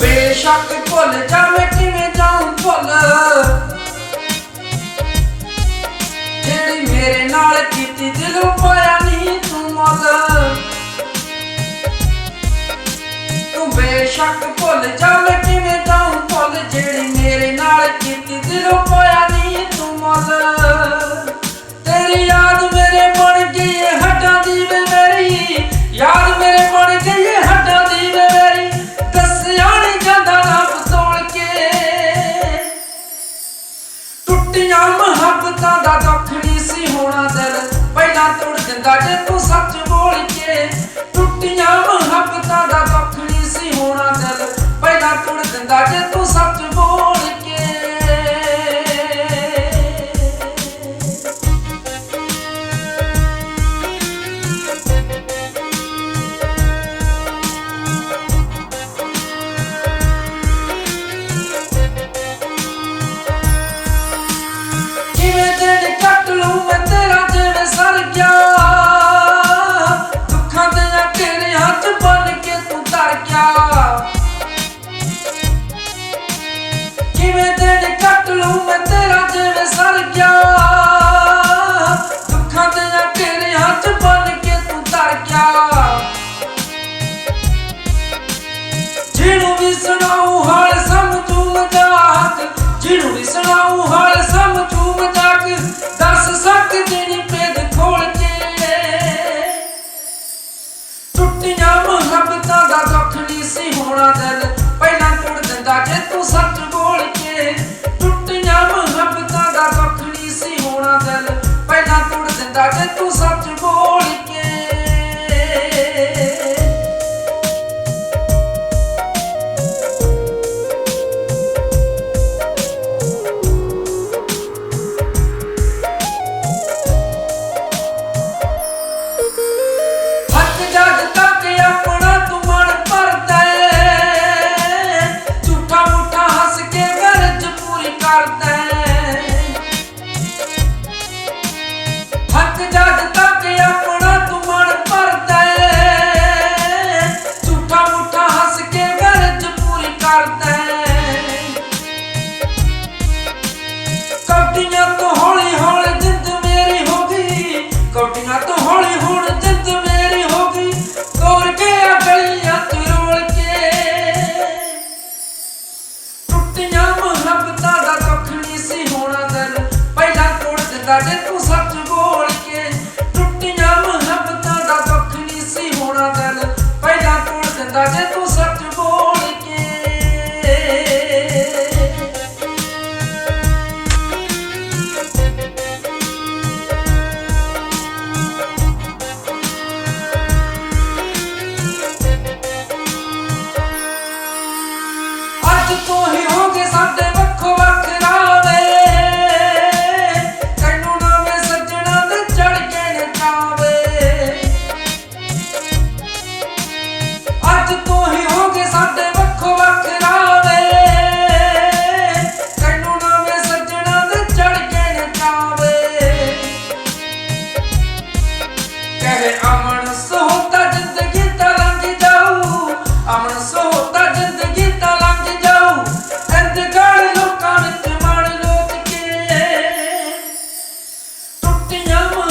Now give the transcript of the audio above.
ਬੇਸ਼ੱਕ ਭੁੱਲ ਜਾਵੇਂ ਕਿਵੇਂ ਜਾਉਂ ਭੁੱਲ। ਜਿਹੜੀ ਮੇਰੇ ਨਾਲ ਕੀਤੀ ਦਿਲੋਂ ਪਾਇਆ ਨਹੀਂ ਤੂੰ ਮੁੱਲ। ਤੂੰ ਬੇਸ਼ੱਕ ਭੁੱਲ ਜਾਵੇਂ গাজে তো সাথে ਹੂੰ ਮੈਂ ਤੇਰਾ ਜਿਵੇਂ ਸਰ ਗਿਆ Дякую. ਤੱਕ ਤੂੰ ਮਨ ਹੌਲੀ ਹੌਲੀ ਹੋ ਗਈ। ਕੌਟੀਆਂ ਕੇ ਆ ਗਲੀਆਂ ਰੋਲ ਕੇ। ਟੁੱਟੀਆਂ ਮੁਹੱਬਤਾਂ ਦਾ ਦੁੱਖ ਸੀ ਹੋਣਾ ਪਹਿਲਾਂ ਤੋੜ ਦਿੰਦਾ ਜੇ ਤੂੰ Te amo.